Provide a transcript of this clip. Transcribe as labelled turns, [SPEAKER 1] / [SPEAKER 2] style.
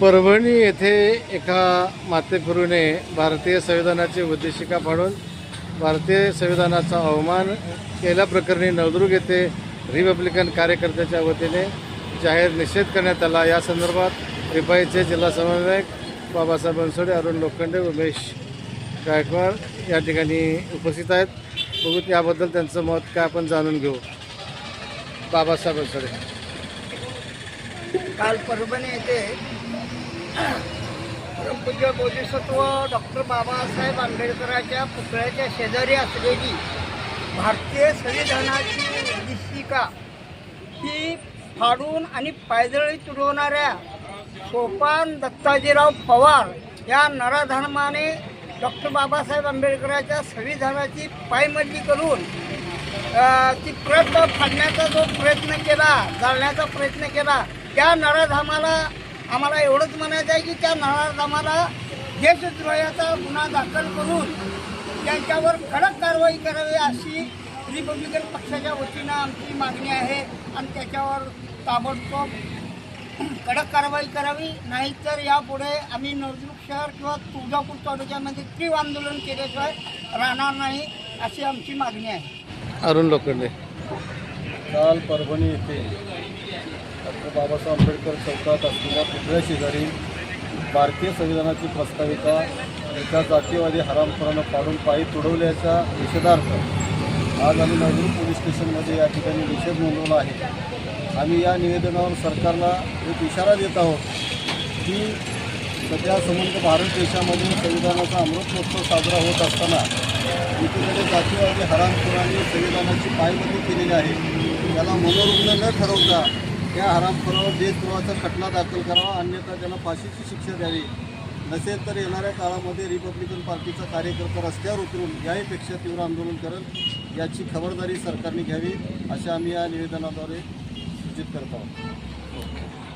[SPEAKER 1] परभणी येथे एका मातेफिरूने भारतीय संविधानाची उद्देशिका फाडून भारतीय संविधानाचा अवमान केल्याप्रकरणी नवदुर्ग येथे रिपब्लिकन कार्यकर्त्याच्या वतीने जाहीर निषेध करण्यात आला. या संदर्भात रिपाईचे जिल्हा समन्वयक बाबासाहेब बनसोडे अरुण लोखंडे उमेश गायकवाड या ठिकाणी उपस्थित आहेत. बघू याबद्दल त्यांचं मत काय आपण जाणून घेऊ. बाबासाहेब बनसोडे.
[SPEAKER 2] काल परभणी येथे पूज्य बोधिसत्व डॉक्टर बाबासाहेब आंबेडकरांच्या पुतळ्याच्या शेजारी असलेली भारतीय संविधानाची उद्दिष्टिका ही फाडून आणि पायदळी तुडवणाऱ्या सोपान दत्ताजीराव पवार या नराधर्माने डॉक्टर बाबासाहेब आंबेडकरांच्या संविधानाची पायमल्ली करून ती प्रत फाडण्याचा जो प्रयत्न केला जाळण्याचा प्रयत्न केला त्या नराधामाला आम्हाला एवढंच म्हणायचं आहे की त्या नराधामाला देशद्रोहाचा गुन्हा दाखल करून त्यांच्यावर कडक कारवाई करावी अशी रिपब्लिकन पक्षाच्या वतीनं आमची मागणी आहे आणि त्याच्यावर ताबडतोब कडक कारवाई करावी. नाहीतर यापुढे आम्ही नळदुर्ग शहर किंवा तुळजापूर तालुक्यामध्ये तीव्र आंदोलन केल्याशिवाय राहणार नाही अशी आमची मागणी आहे.
[SPEAKER 1] अरुण लोखंडे.
[SPEAKER 3] काल परभणी येथे डॉक्टर बाबासाहेब आंबेडकर चौकात असलेल्या पुतळ्या शेजारी भारतीय संविधानाची प्रस्ताविका एका जातीवादी हरामखोरानं पाडून पायी तुडवल्याच्या निषेधार्थ आज आम्ही नवीन पोलीस स्टेशनमध्ये या ठिकाणी निषेध नोंदवला आहे. आम्ही या निवेदनावर सरकारला एक इशारा देत आहोत की सध्या संबंध भारत देशामध्ये संविधानाचा अमृत महोत्सव साजरा होत असताना एकीकडे जातीवादी हरामखोरांनी संविधानाची पायबंदी केलेली आहे. त्याला मनोरुग्ण न ठरवता या हरामखोरावर देशद्रोहाचा खटला दाखल करावा अन्यथा त्यांना फाशीची शिक्षा द्यावी. नसेल तर येणाऱ्या काळामध्ये रिपब्लिकन पार्टीचा कार्यकर्ता रस्त्यावर उतरून याहीपेक्षा तीव्र आंदोलन करेल याची खबरदारी सरकारने घ्यावी अशा आम्ही या निवेदनाद्वारे सूचित करत आहोत.